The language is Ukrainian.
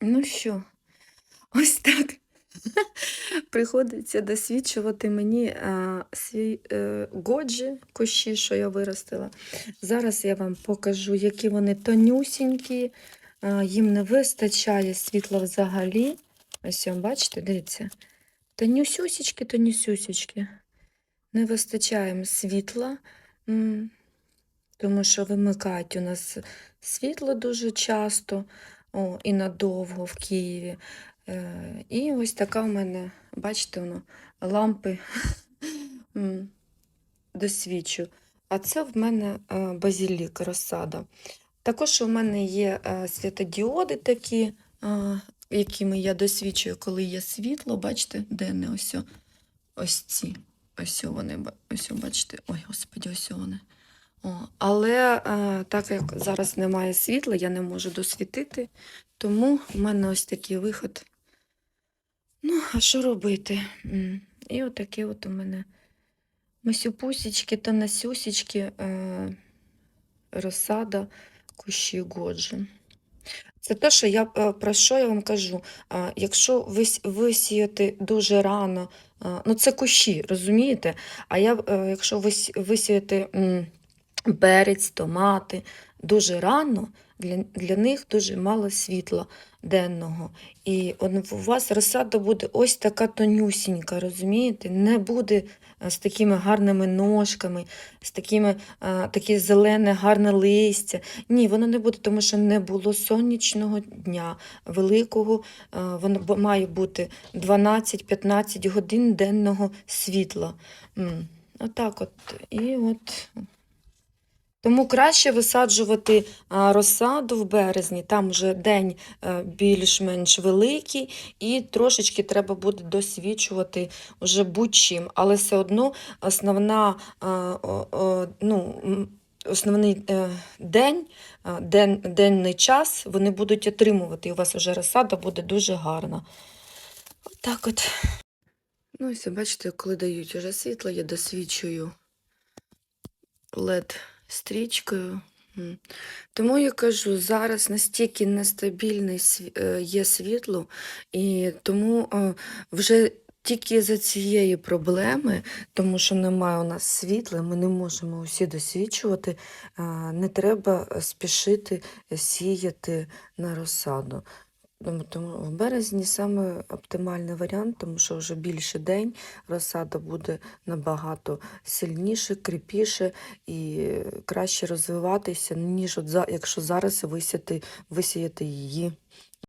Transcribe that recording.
Ну що, ось так приходиться досвідчувати мені а, свій е, годжі, кущі, що я виростила. Зараз я вам покажу, які вони тонюсінькі, а, їм не вистачає світла взагалі. Ось, бачите, дивіться. Тонюсюсічки, тонюсюсічки. Не вистачає світла, тому що вимикають у нас світло дуже часто о, і надовго в Києві. Е, і ось така в мене, бачите, воно, лампи досвідчу. А це в мене е, базілік, розсада. Також у мене є е, світодіоди такі, якими я досвідчую, коли є світло, бачите, денне ось, ось ці. Ось вони, ось бачите, ой, господі, ось вони. Але е, так як зараз немає світла, я не можу досвітити, тому в мене ось такий виход. Ну, а що робити? І отакі от у мене масюпусічки та насюсічки, е, розсада, кущі годжі. Це те, що я е, про що я вам кажу. Якщо вис- висіяти дуже рано, ну це кущі, розумієте? А я, якщо вис- висіяти перець, томати дуже рано, для, для них дуже мало світла денного. І у вас розсада буде ось така тонюсінька, розумієте? Не буде е, з такими гарними ножками, з такими е, таке зелене, гарне листя. Ні, воно не буде, тому що не було сонячного дня великого. е, Воно має бути 12-15 годин денного світла. Отак от. І от. Тому краще висаджувати розсаду в березні, там вже день е, більш-менш великий, і трошечки треба буде досвічувати вже будь-чим. Але все одно основна, ну, основний е, день, ден, денний час вони будуть отримувати, і у вас вже розсада буде дуже гарна. Отак от. Ну, ось, бачите, коли дають уже світло, я досвічую led стрічкою. Тому я кажу, зараз настільки нестабільне е, є світло, і тому вже тільки за цієї проблеми, тому що немає у нас світла, ми не можемо усі досвідчувати, не треба спішити сіяти на розсаду. Тому, в березні саме оптимальний варіант, тому що вже більше день розсада буде набагато сильніше, кріпіше і краще розвиватися, ніж от якщо зараз висіяти, висіяти її